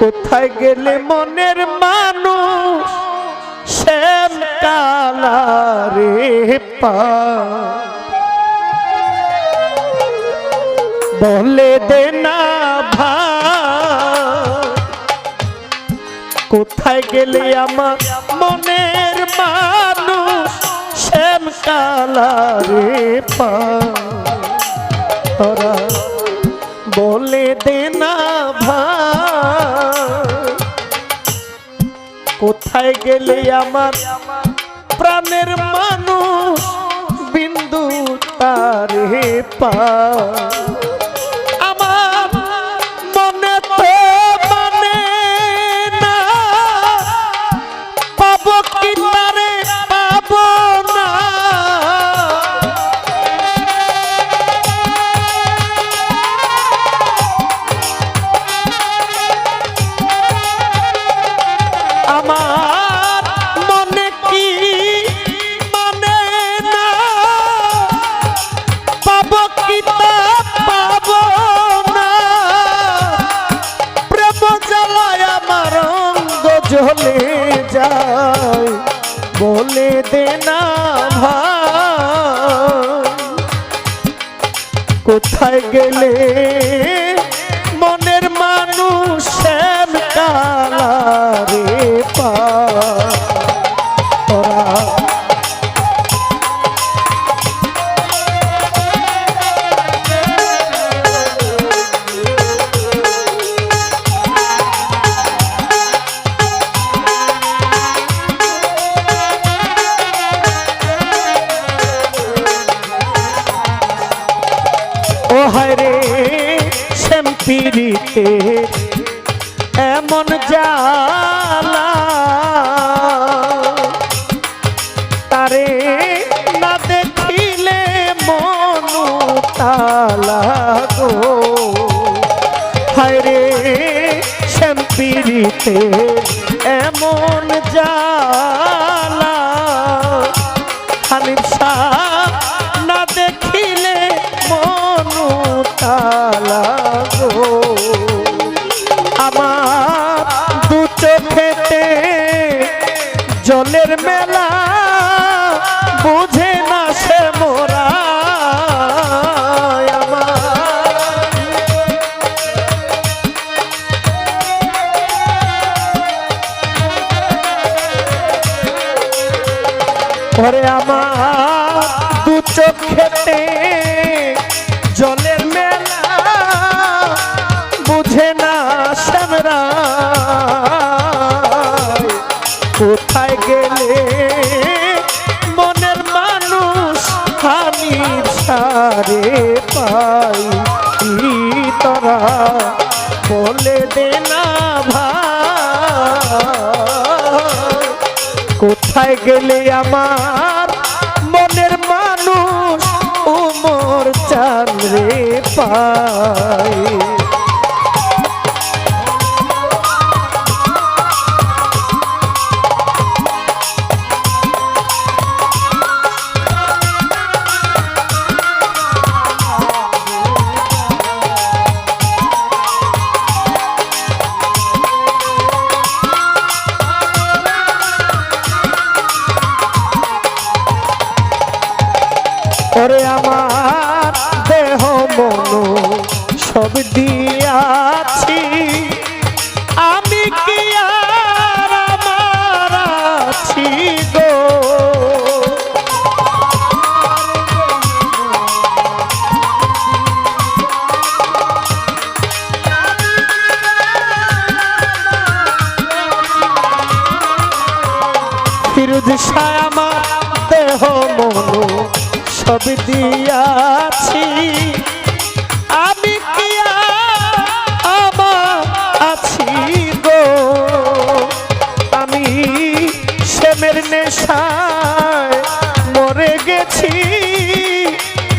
কোথায় গেলে মনের মানুষ? শ্যাম কালারে পা। বলে দে না কোথায় গেলে আমার মনের মানুষ? শ্যাম কালারে পা। বলে দে না ভাই। কোথায় গেলে আমার প্রাণের মানুষ বিন্দু তারে পা? গেলে এমন জালা জলের মেলা বুঝে না সে মোরা ওরে আমার দু চোখেতে গেলে মনের মানুষ আমি সারে পাই। তোরা বলে দে না ভাই। কোথায় গেলে আমার মনের মানুষ উমর চাঁদরে পাই? ওরে দিয়াছি আমি কি আর আমার আছি গো? ফিরুজ শাহ আমার দেহ মন সব দিয়াছি আছি।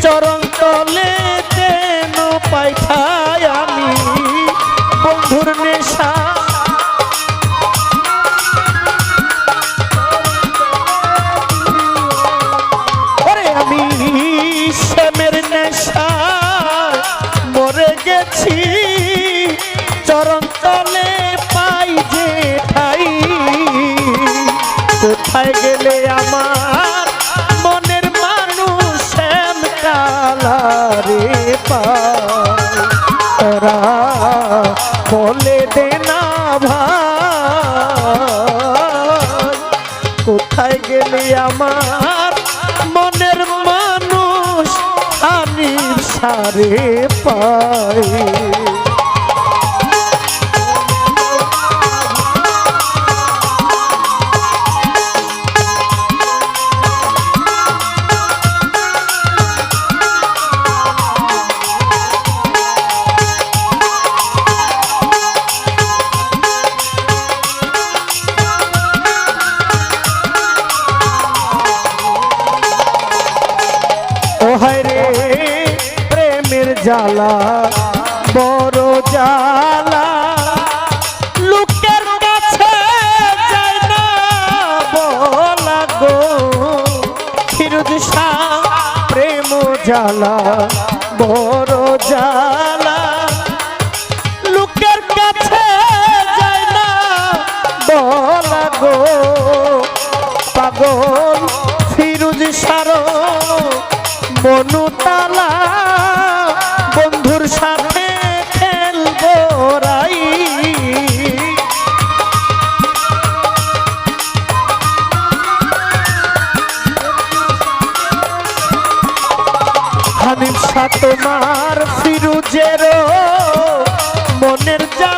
চরণ তলে তেন পাইঠাই আমি? বন্ধুর নেশা। আমি শ্যামের নেশা। মরে গেছি। চরণ তলে পাই যে ঠাই। কোথায় গেলে আমার তোরা বলে দে না ভাই কোথায় গেলি আমার মনের মানুষ আমি সারে পাই। জ্বালা, বড় জ্বালা। লোকের কাছে যায় না বলা গো। ফিরুজ প্রেম জ্বালা, বড় জ্বালা। লোকের কাছে যায় না বলা গো। পাগল ফিরুজ সারো মনুতালা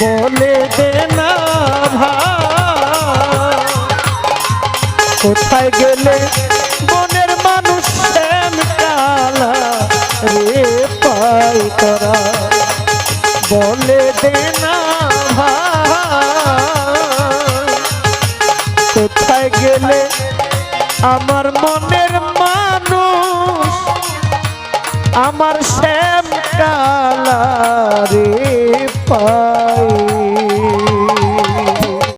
বলে দে না ভাই। কোথায় গেলে মনের মানুষ শ্যাম কালা রে পাই তারা বলে দে না ভাই। কোথায় গেলে আমার মনের মানুষ আমার শ্যাম কালা রে পাই